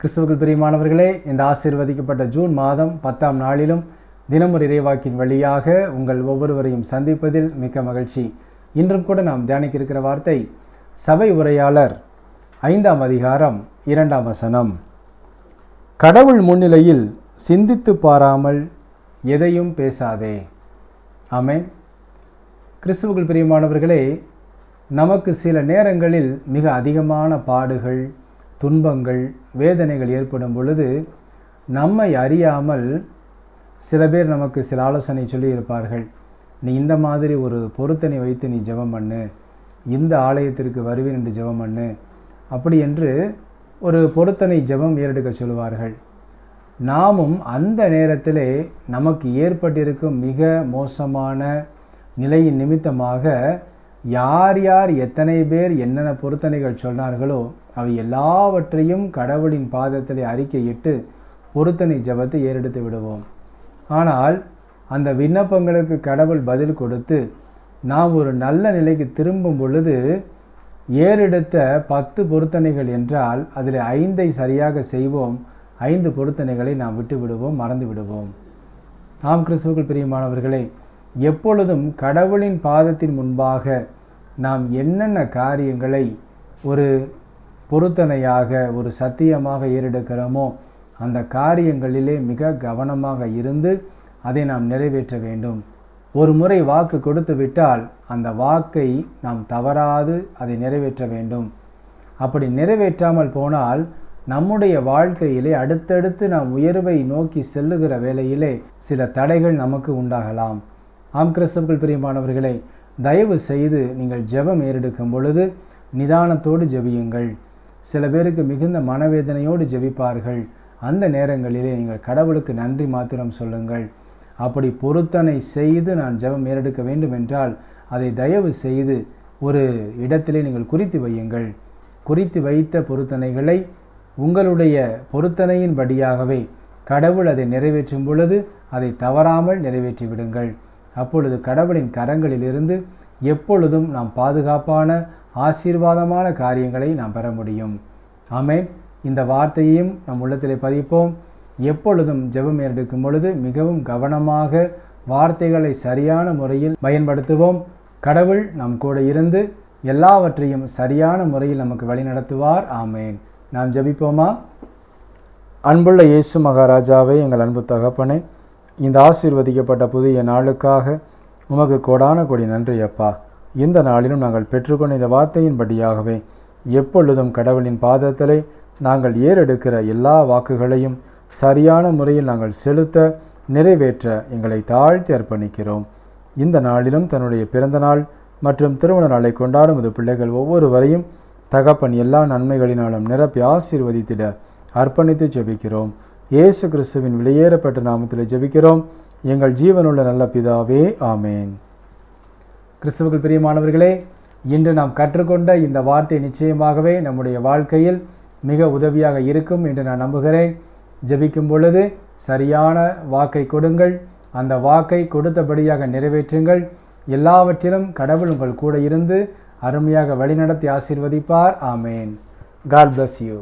கிறிஸ்துவுக்குள் பிரியமானவர்களே இந்த ஆசீர்வதிக்கப்பட்ட ஜூன் மாதம் பத்தாம் நாளிலும் தினமொரு இறைவாக்கின் வழியாக உங்கள் ஒவ்வொருவரையும் சந்திப்பதில் மிக்க மகிழ்ச்சி. இன்றும் கூட நாம் தியானிக்க இருக்கிற வார்த்தை சபை உரையாளர் ஐந்தாம் அதிகாரம் இரண்டாம் வசனம். கடவுள் முன்னிலையில் சிந்தித்து பாராமல் எதையும் பேசாதே. ஆமே கிறிஸ்துவுக்குள் பிரியமானவர்களே நமக்கு சில நேரங்களில் மிக அதிகமான பாடுகள் துன்பங்கள் வேதனைகள் ஏற்படும் பொழுது நம்மை அறியாமல் சில பேர் நமக்கு சில ஆலோசனை சொல்லியிருப்பார்கள் நீ இந்த மாதிரி ஒரு பொருத்தனை வைத்து நீ ஜெபம் பண்ணு. இந்த ஆலயத்திற்கு வருவேன் என்று ஜெபம் பண்ணு. அப்படி என்று ஒரு பொருத்தனை ஜெபம் ஏறெடுக்க சொல்லுவார்கள். நாமும் அந்த நேரத்திலே நமக்கு ஏற்பட்டிருக்கும் மிக மோசமான நிலையின் நிமித்தமாக யார் யார் எத்தனை பேர் என்னென்ன பொருத்தனைகள் சொன்னார்களோ அவை எல்லாவற்றையும் கடவுளின் பாதத்தில் அறிக்கையிட்டு பொருத்தனை ஜபத்தை ஏறெடுத்து விடுவோம். ஆனால் அந்த விண்ணப்பங்களுக்கு கடவுள் பதில் கொடுத்து நாம் ஒரு நல்ல நிலைக்கு திரும்பும் பொழுது ஏறெடுத்த பத்து பொருத்தனைகள் என்றால் அதில் ஐந்தை சரியாக செய்வோம் ஐந்து பொருத்தனைகளை நாம் விட்டு விடுவோம் மறந்து விடுவோம் நாம் கிறிஸ்துவுக்குள் பிரியமானவர்களே எப்பொழுதும் கடவுளின் பாதத்தின் முன்பாக நாம் என்னென்ன காரியங்களை ஒரு பொருத்தனையாக ஒரு சத்தியமாக ஏறெடுக்கிறோமோ அந்த காரியங்களிலே மிக கவனமாக இருந்து அதை நாம் நிறைவேற்ற வேண்டும். ஒரு முறை வாக்கு கொடுத்து விட்டால் அந்த வாக்கை நாம் தவறாது அதை நிறைவேற்ற வேண்டும். அப்படி நிறைவேற்றாமல் போனால் நம்முடைய வாழ்க்கையிலே அடுத்தடுத்து நாம் உயர்வை நோக்கி செல்லுகிற வேளையிலே சில தடைகள் நமக்கு உண்டாகலாம். ஆம் கிறிஸ்தவர்கள் பிரியமானவர்களை தயவு செய்து நீங்கள் ஜெபம் ஏறெடுக்கும் பொழுது நிதானத்தோடு ஜெபியுங்கள். சில பேருக்கு மிகுந்த மனவேதனையோடு ஜெபிப்பார்கள். அந்த நேரங்களிலே நீங்கள் கடவுளுக்கு நன்றி மாத்திரம் சொல்லுங்கள். அப்படி பொருத்தனை செய்து நான் ஜெபம் ஏறெடுக்க வேண்டும் என்றால் அதை தயவு செய்து ஒரு இடத்திலே நீங்கள் குறித்து வையுங்கள். குறித்து வைத்த பொருத்தனைகளை உங்களுடைய பொருத்தனையின்படியாகவே கடவுள் அதை நிறைவேற்றும் பொழுது அதை தவறாமல் நிறைவேற்றி விடுங்கள். அப்பொழுது கடவுளின் கரங்களிலிருந்து எப்பொழுதும் நாம் பாதுகாப்பான ஆசீர்வாதமான காரியங்களை நாம் பெற முடியும். ஆமேன். இந்த வார்த்தையையும் நம் உள்ளத்திலே பதிப்போம். எப்பொழுதும் ஜெபம் எடுக்கும் பொழுது மிகவும் கவனமாக வார்த்தைகளை சரியான முறையில் பயன்படுத்துவோம். கடவுள் நம் கூட இருந்து எல்லாவற்றையும் சரியான முறையில் நமக்கு வழிநடத்துவார் ஆமேன். நாம் ஜெபிப்போமா? அன்புள்ள இயேசு மகாராஜாவை எங்கள் அன்பு தகப்பனே இந்த ஆசீர்வதிக்கப்பட்ட புதிய நாளுக்காக உமக்கு கோடான கொடி நன்றி அப்பா இந்த நாளிலும் நாங்கள் பெற்றுக்கொண்ட இந்த வார்த்தையின்படியாகவே எப்பொழுதும் கடவுளின் பாதத்திலே நாங்கள் ஏறெடுக்கிற எல்லா வாக்குகளையும் சரியான முறையில் நாங்கள் செலுத்த நிறைவேற்ற எங்களை தாழ்த்தி அர்ப்பணிக்கிறோம். இந்த நாளிலும் தன்னுடைய பிறந்த நாள் மற்றும் திருமண நாளை கொண்டாடும் இது பிள்ளைகள் ஒவ்வொருவரையும் தகப்பன் எல்லா நன்மைகளினாலும் நிரப்பி ஆசீர்வதித்திட அர்ப்பணித்து ஜெபிக்கிறோம். இயேசு கிறிஸ்துவின் வெளியேறப்பட்ட நாமத்தில் ஜெபிக்கிறோம். எங்கள் ஜீவனுள்ள நல்ல பிதாவே ஆமேன். கிறிஸ்துவுக்குள் பிரியமானவர்களே இன்று நாம் கற்றுக்கொண்ட இந்த வார்த்தை நிச்சயமாகவே நம்முடைய வாழ்க்கையில் மிக உதவியாக இருக்கும் என்று நான் நம்புகிறேன். ஜபிக்கும் பொழுது சரியான வாக்கை கொடுங்கள். அந்த வாக்கை கொடுத்தபடியாக நிறைவேற்றுங்கள். எல்லாவற்றிலும் கடவுள் உங்கள் கூட இருந்து அருமையாக வழிநடத்தி ஆசீர்வதிப்பார். ஆமேன். God bless you